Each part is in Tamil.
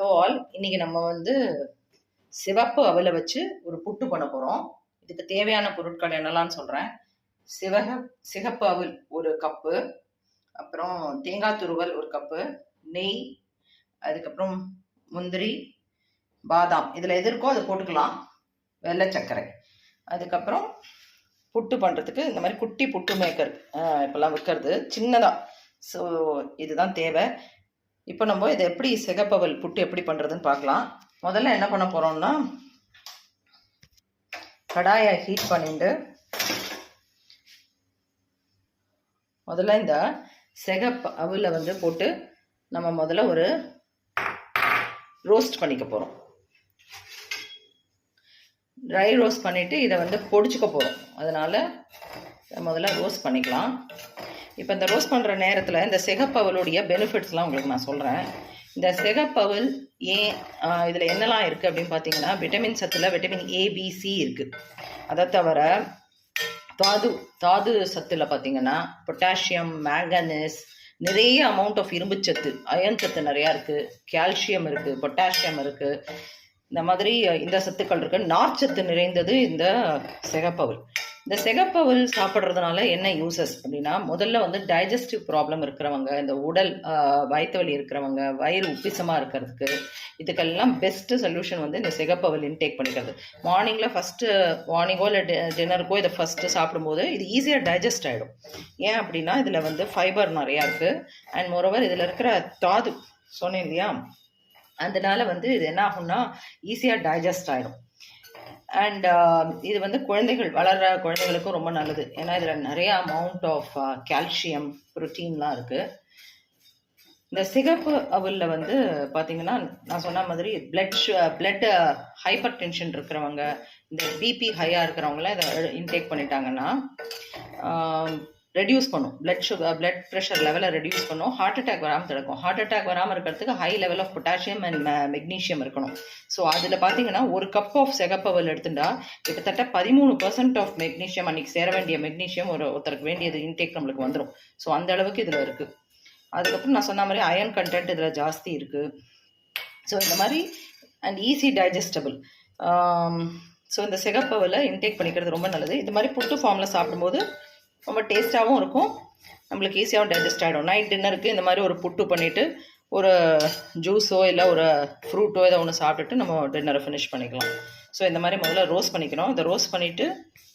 ஹலோ ஆல் இன்னைக்கு நம்ம வந்து சிவப்பு அவலை வச்சு ஒரு புட்டு பண்ண போகிறோம் இதுக்கு தேவையான பொருட்கள் என்னெல்லாம் சொல்கிறேன் சிவக சிகப்பு அவல் ஒரு கப்பு அப்புறம் தேங்காய் துருவல் ஒரு கப்பு நெய் அதுக்கப்புறம் முந்திரி பாதாம். இதில் எது இருக்கோ அதை போட்டுக்கலாம். வெள்ளை சர்க்கரை. அதுக்கப்புறம் புட்டு பண்ணுறதுக்கு இந்த மாதிரி குட்டி புட்டு மேக்கர் இப்போல்லாம் விற்கிறது சின்னதாக ஸோ இதுதான் தேவை. இப்போ நம்ம இதை எப்படி சிகப்பவல் புட்டு எப்படி பண்ணுறதுன்னு பார்க்கலாம். முதல்ல என்ன பண்ண போகிறோம்னா கடாயை ஹீட் பண்ணிட்டு முதல்ல இந்த சிகப்பு அவில் வந்து போட்டு நம்ம முதல்ல ஒரு ரோஸ்ட் பண்ணிக்க போகிறோம் ட்ரை ரோஸ்ட் பண்ணிவிட்டு இதை வந்து பொடிச்சுக்க போகிறோம் அதனால் முதல்ல ரோஸ்ட் பண்ணிக்கலாம். இப்போ இந்த ரோஸ்ட் பண்ணுற நேரத்தில் இந்த சிகப்பவலுடைய பெனிஃபிட்ஸ்லாம் உங்களுக்கு நான் சொல்கிறேன் இந்த சிகப்பவல் ஏன் இதில் என்னெல்லாம் இருக்குது அப்படின்னு பார்த்தீங்கன்னா விட்டமின் சத்தில் விட்டமின் ஏபிசி இருக்குது அதை தவிர தாது தாது சத்தில் பார்த்தீங்கன்னா பொட்டாசியம் மேங்கனஸ் நிறைய அமௌண்ட் ஆஃப் இரும்புச்சத்து அயன் சத்து நிறையா இருக்குது கால்சியம் இருக்குது பொட்டாசியம் இருக்குது இந்த மாதிரி இந்த சத்துக்கள் இருக்குது நார்ச்சத்து நிறைந்தது இந்த சிகப்பவல் இந்த சிகப்பவல் சாப்பிட்றதுனால என்ன யூசஸ் அப்படின்னா முதல்ல வந்து டைஜஸ்டிவ் ப்ராப்ளம் இருக்கிறவங்க இந்த உடல் வயிற்று வலி இருக்கிறவங்க வயிறு உப்பிசமாக இருக்கிறதுக்கு இதுக்கெல்லாம் பெஸ்ட்டு சொல்யூஷன் வந்து இந்த சிகப்பவல் இன்டேக் பண்ணிக்கிறது. மார்னிங்கில் ஃபஸ்ட்டு மார்னிங்கோ இல்லை டின்னருக்கோ இதை ஃபஸ்ட்டு சாப்பிடும்போது இது ஈஸியாக டைஜஸ்ட் ஆகிடும் ஏன் அப்படின்னா இதில் வந்து ஃபைபர் நிறையா இருக்குது அண்ட் மோரோவர் இதில் இருக்கிற தாது சொன்னேன் இல்லையா? அதனால வந்து இது என்ன ஆகும்னா ஈஸியாக டைஜஸ்ட் ஆகிடும் அண்ட் uh, இது வந்து குழந்தைகள் வளர்கிற குழந்தைகளுக்கும் ரொம்ப நல்லது. ஏன்னா இதில் நிறைய அமௌண்ட் ஆஃப் கால்சியம் ப்ரோட்டீன்லாம் இருக்குது இந்த சிகப்பு அவலில் வந்து பார்த்தீங்கன்னா நான் சொன்ன மாதிரி பிளட் பிளட் ஹைப்பர் டென்ஷன் இருக்கிறவங்க இந்த பிபி ஹையாக இருக்கிறவங்களாம் இதை இன்டேக் பண்ணிட்டாங்கன்னா um, ரெடியூஸ் பண்ணும். பிளட் சுகர் பிளட் ப்ரெஷர் லெவலை ரெடியூஸ் பண்ணும். ஹார்ட் அட்டாக் வராமல் தடுக்கும். ஹார்ட் அட்டாக் வராமல் இருக்கிறதுக்கு high level of potassium and magnesium இருக்கணும். ஸோ அதில் பார்த்தீங்கன்னா ஒரு கப் ஆஃப் செகப்பவல் எடுத்துட்டா கிட்டத்தட்ட பதிமூணு பர்சன்ட் ஆஃப் மெக்னீஷியம் அன்றைக்கி சேர வேண்டிய மெக்னீஷியம் ஒரு ஒருத்தருக்கு வேண்டியது இன்டேக் நம்மளுக்கு வந்துடும் ஸோ அந்த அளவுக்கு இதில் இருக்குது அதுக்கப்புறம் நான் சொன்ன மாதிரி அயன் கண்டென்ட் இதில் ஜாஸ்தி இருக்குது ஸோ இந்த மாதிரி அண்ட் ஈஸி டைஜஸ்டபிள் ஸோ இந்த சிகப்பவில் இன்டேக் பண்ணிக்கிறது ரொம்ப நல்லது. இது மாதிரி புட்டு ஃபார்மில் சாப்பிடும்போது ரொம்ப டேஸ்ட்டாகவும் இருக்கும். நம்மளுக்கு ஈஸியாகவும் டைஜஸ்ட் ஆகிடும் நைட் டின்னருக்கு இந்த மாதிரி ஒரு புட்டு பண்ணிவிட்டு ஒரு ஜூஸோ இல்லை ஒரு ஃப்ரூட்டோ ஏதோ ஒன்று சாப்பிட்டுட்டு நம்ம டின்னரை ஃபினிஷ் பண்ணிக்கலாம். ஸோ இந்த மாதிரி முதல்ல ரோஸ்ட் பண்ணிக்கணும். இதை ரோஸ்ட் பண்ணிவிட்டு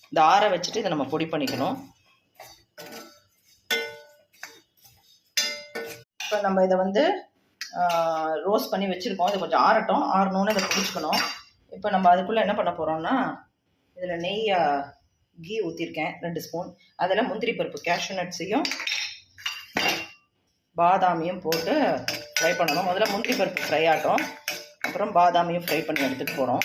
இந்த ஆற வச்சுட்டு இதை நம்ம பொடி பண்ணிக்கணும். இப்போ நம்ம இதை வந்து ரோஸ்ட் பண்ணி வச்சுருக்கோம். இது கொஞ்சம் ஆறட்டும். ஆறணும்னு இதை பிடிச்சிக்கணும். இப்போ நம்ம அதுக்குள்ளே என்ன பண்ண போகிறோம்னா இதில் நெய் கீ ஊற்றிருக்கேன் ரெண்டு ஸ்பூன் அதில் முந்திரி பருப்பு கேஷ்யூ நட்ஸையும் பாதாமியும் போட்டு ஃப்ரை பண்ணணும். முதல்ல முந்திரி பருப்பு ஃப்ரை ஆகட்டும். அப்புறம் பாதாமியும் ஃப்ரை பண்ணி எடுத்துகிட்டு போகிறோம்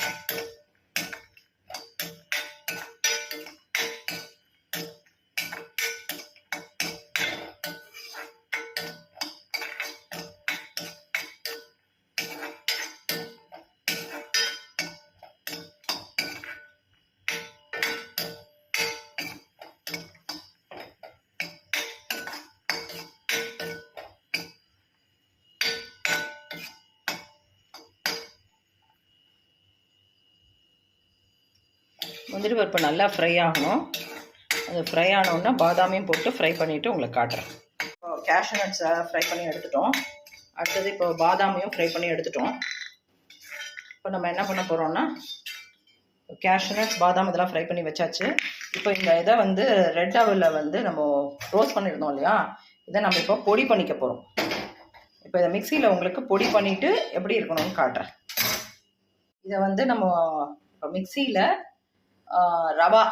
முந்திரி பருப்பு நல்லா ஃப்ரை ஆகணும். அது ஃப்ரை ஆனோன்னா பாதாமையும் போட்டு ஃப்ரை பண்ணிவிட்டு உங்களுக்கு காட்டுறேன். இப்போ கேஷ்யூ நட்ஸை ஃப்ரை பண்ணி எடுத்துட்டோம். அடுத்தது இப்போ பாதாமையும் ஃப்ரை பண்ணி எடுத்துட்டோம். இப்போ நம்ம என்ன பண்ண போகிறோம்னா கேஷ்யூ நட்ஸ் பாதாம் இதெல்லாம் ஃப்ரை பண்ணி வச்சாச்சு. இப்போ இந்த இதை வந்து ரெட் அவலில் வந்து நம்ம ரோஸ்ட் பண்ணியிருந்தோம் இல்லையா? இதை நம்ம இப்போ பொடி பண்ணிக்க போகிறோம் இப்போ இதை மிக்சியில் உங்களுக்கு பொடி பண்ணிவிட்டு எப்படி இருக்கணும்னு காட்டுறேன். இதை வந்து நம்ம இப்போ மிக்சியில் ரவா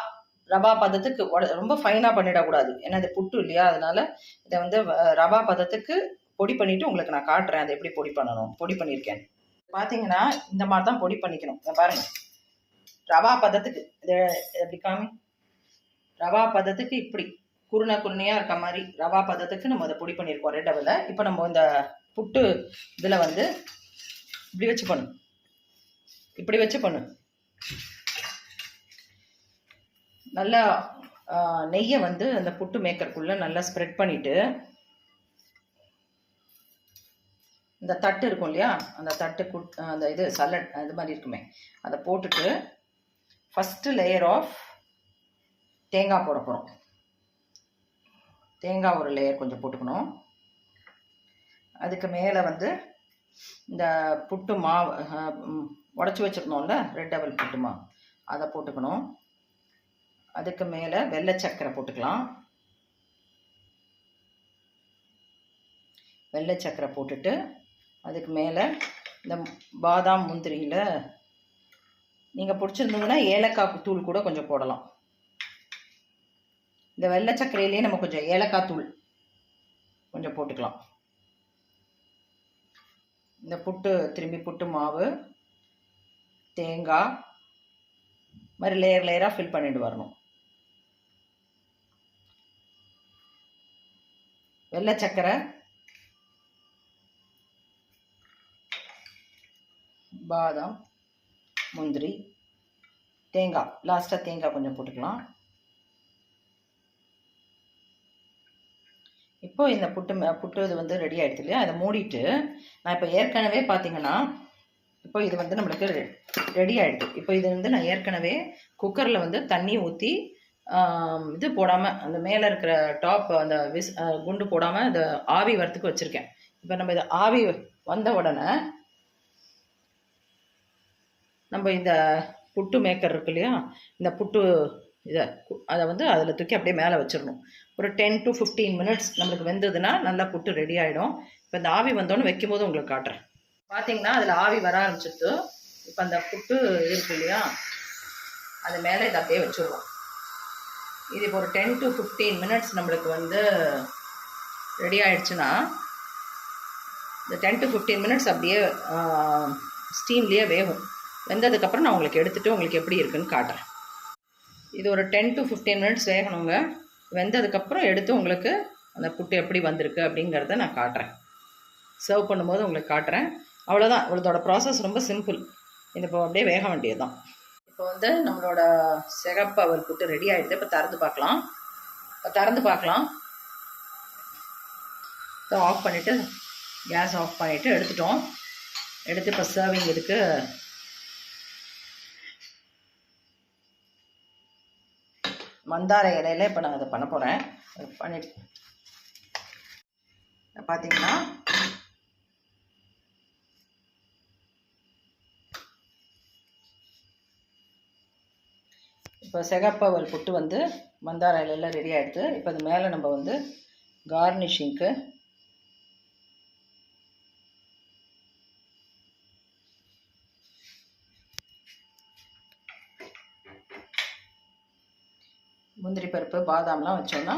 ரவா பதத்துக்கு ரொம்ப ஃபைனாக பண்ணிடக்கூடாது. ஏன்னா இது புட்டு இல்லையா? அதனால இதை வந்து ரவா பதத்துக்கு பொடி பண்ணிவிட்டு உங்களுக்கு நான் காட்டுறேன். அதை எப்படி பொடி பண்ணணும்? பொடி பண்ணியிருக்கேன். பார்த்தீங்கன்னா இந்த மாதிரி தான் பொடி பண்ணிக்கணும். பாருங்க. ரவா பதத்துக்கு இதை எப்படி காமி? ரவா பதத்துக்கு இப்படி குருணை குருணையாக இருக்க மாதிரி ரவா பதத்துக்கு நம்ம அதை பொடி பண்ணியிருக்கோம். ரெட் டபுளில் இப்போ நம்ம இந்த புட்டு இதில் வந்து இப்படி வச்சு பண்ணும் இப்படி வச்சு பண்ணு. நல்லா நெய்யை வந்து அந்த புட்டு மேக்கருக்குள்ளே நல்லா ஸ்ப்ரெட் பண்ணிவிட்டு இந்த தட்டு இருக்கும் இல்லையா? அந்த தட்டு குட் அந்த இது சலட் அது மாதிரி இருக்குமே. அதை போட்டுட்டு ஃபஸ்ட்டு லேயர் ஆஃப் தேங்காய் போட போகிறோம் தேங்காய் ஒரு லேயர் கொஞ்சம் போட்டுக்கணும். அதுக்கு மேலே வந்து இந்த புட்டு மாவு உடச்சி வச்சுருந்தோம்ல? ரெட் டபுள் புட்டு மாவு அதை போட்டுக்கணும். அதுக்கு மேலே வெள்ளை சர்க்கரை போட்டுக்கலாம். வெள்ளை சர்க்கரை போட்டுட்டு அதுக்கு மேலே இந்த பாதாம் முந்திரியில் நீங்கள் பிடிச்சிருந்ததுன்னா ஏலக்காய் தூள் கூட கொஞ்சம் போடலாம். இந்த வெள்ளை சர்க்கரையிலே நம்ம கொஞ்சம் ஏலக்காய் தூள் கொஞ்சம் போட்டுக்கலாம். இந்த புட்டு திரும்பி புட்டு மாவு தேங்காய் மாதிரி லேயர் லேயராக ஃபில் பண்ணிட்டு வரணும். வெள்ளை சக்கரை. பாதாம் முந்திரி தேங்காய். லாஸ்ட்டாக தேங்காய் கொஞ்சம் போட்டுக்கலாம். இப்போ இந்த புட்டு புட்டு இது வந்து ரெடி ஆகிடுது இல்லையா? அதை மூடிட்டு நான் இப்போ ஏற்கனவே பார்த்தீங்கன்னா இப்போ இது வந்து நம்மளுக்கு ரெடி ஆகிடுது இப்போ இது வந்து நான் ஏற்கனவே குக்கரில் வந்து தண்ணி ஊற்றி இது போடாமல் அந்த மேலே இருக்கிற டாப் அந்த விஸ் குண்டு போடாமல் இந்த ஆவி வரத்துக்கு வச்சுருக்கேன். இப்போ நம்ம இதை ஆவி வந்த உடனே நம்ம இந்த புட்டு மேக்கர் இருக்கு இல்லையா? இந்த புட்டு இதை அதை வந்து அதில் தூக்கி அப்படியே மேலே வச்சிடணும். ஒரு டென் டு ஃபிஃப்டீன் மினிட்ஸ் நம்மளுக்கு வெந்ததுன்னா நல்லா புட்டு ரெடி ஆகிடும் இப்போ இந்த ஆவி வந்தோன்னு வைக்கும்போது உங்களுக்கு காட்டுறேன். பார்த்தீங்கன்னா அதில் ஆவி வர ஆரம்பிச்சிட்டு இப்போ அந்த புட்டு இருக்கு இல்லையா? அது மேலே இதை அப்படியே வச்சுருவோம் இது இப்போ ஒரு டென் டு ஃபிஃப்டீன் மினிட்ஸ் நம்மளுக்கு வந்து ரெடி ஆகிடுச்சுன்னா இந்த டென் டு ஃபிஃப்டீன் மினிட்ஸ் அப்படியே ஸ்டீம்லேயே வேகும். வெந்ததுக்கப்புறம் நான் உங்களுக்கு எடுத்துகிட்டு உங்களுக்கு எப்படி இருக்குன்னு காட்டுறேன். இது ஒரு டென் டு ஃபிஃப்டீன் மினிட்ஸ் வேகணுங்க. வெந்ததுக்கப்புறம் எடுத்து உங்களுக்கு அந்த புட்டு எப்படி வந்திருக்கு அப்படிங்கிறத நான் காட்டுறேன். சர்வ் பண்ணும்போது உங்களுக்கு காட்டுறேன். அவ்வளோதான் இவ்வளோதோட ப்ராசஸ் ரொம்ப சிம்பிள் இது இப்போ அப்படியே வேக வேண்டியது தான் இப்போ வந்து நம்மளோட சிகப்பு அவர் புட்டு ரெடி ஆகிடுது இப்போ திறந்து பார்க்கலாம். இப்போ திறந்து பார்க்கலாம். இப்போ ஆஃப் பண்ணிவிட்டு கேஸ் ஆஃப் பண்ணிவிட்டு எடுத்துட்டோம். எடுத்து இப்போ சர்விங் இதுக்கு மந்தார இலையில இப்போ நான் அதை பண்ண போகிறேன் பண்ணிட்டு பார்த்தீங்கன்னா இப்போ செகப்பவல் புட்டு வந்து மந்தார இலையில் ரெடி ஆகிடுது இப்போ அது மேலே நம்ம வந்து கார்னிஷிங்க்கு முந்திரி பருப்பு பாதாம்லாம் வச்சோன்னா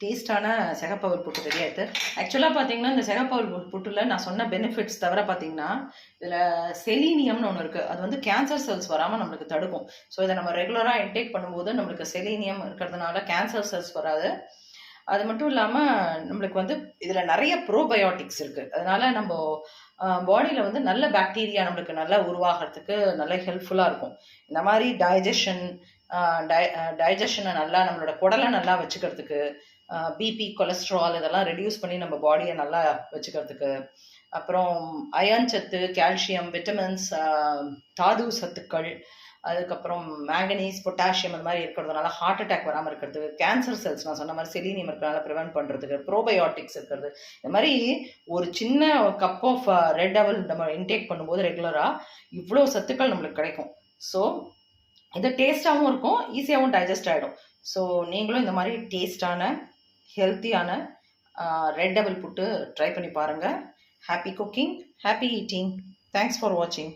டேஸ்டான சிகப்பவர் புட்டு தெரியாது ஆக்சுவலாக பார்த்தீங்கன்னா இந்த சிகப்பவர் புட்டில் நான் சொன்ன பெனிஃபிட்ஸ் தவிர பார்த்தீங்கன்னா இதில் செலீனியம்னு ஒன்று இருக்குது அது வந்து கேன்சர் செல்ஸ் வராமல் நம்மளுக்கு தடுக்கும். ஸோ இதை நம்ம ரெகுலராக இன்டேக் பண்ணும்போது நம்மளுக்கு செலீனியம் இருக்கிறதுனால கேன்சர் செல்ஸ் வராது. அது மட்டும் இல்லாமல் நம்மளுக்கு வந்து இதில் நிறைய ப்ரோபயோட்டிக்ஸ் இருக்குது அதனால நம்ம பாடியில் வந்து நல்ல பாக்டீரியா நம்மளுக்கு நல்லா உருவாகிறதுக்கு நல்ல ஹெல்ப்ஃபுல்லாக இருக்கும். இந்த மாதிரி டைஜஷன் டை டைஜஷனை நல்லா நம்மளோட குடலை நல்லா வச்சுக்கிறதுக்கு பிபி கொலஸ்ட்ரால் இதெல்லாம் ரெடியூஸ் பண்ணி நம்ம பாடியை நல்லா வச்சுக்கிறதுக்கு. அப்புறம் அயன் சத்து கால்சியம் விட்டமின்ஸ் தாது சத்துக்கள் அதுக்கப்புறம் மேங்கனீஸ் பொட்டாசியம் அந்த மாதிரி இருக்கிறதுனால ஹார்ட் அட்டாக் வராமல் இருக்கிறதுக்கு கேன்சர் செல்ஸ் நான் சொன்ன மாதிரி செலீனியம் இருக்கிறனால ப்ரிவென்ட் பண்ணுறதுக்கு ப்ரோபயோட்டிக்ஸ் இருக்கிறது. இந்த மாதிரி ஒரு சின்ன கப் ஆஃப் ரெட் அவல் நம்ம இன்டேக் பண்ணும்போது ரெகுலராக இவ்வளோ சத்துக்கள் நம்மளுக்கு கிடைக்கும். ஸோ இது டேஸ்ட்டாகவும் இருக்கும் ஈஸியாகவும் டைஜஸ்ட் ஆகிடும் ஸோ நீங்களும் இந்த மாதிரி டேஸ்டான ஹெல்த்தியான ரெட் டபுள் புட்டு ட்ரை பண்ணி பாருங்கள் happy cooking happy eating thanks for வாட்சிங்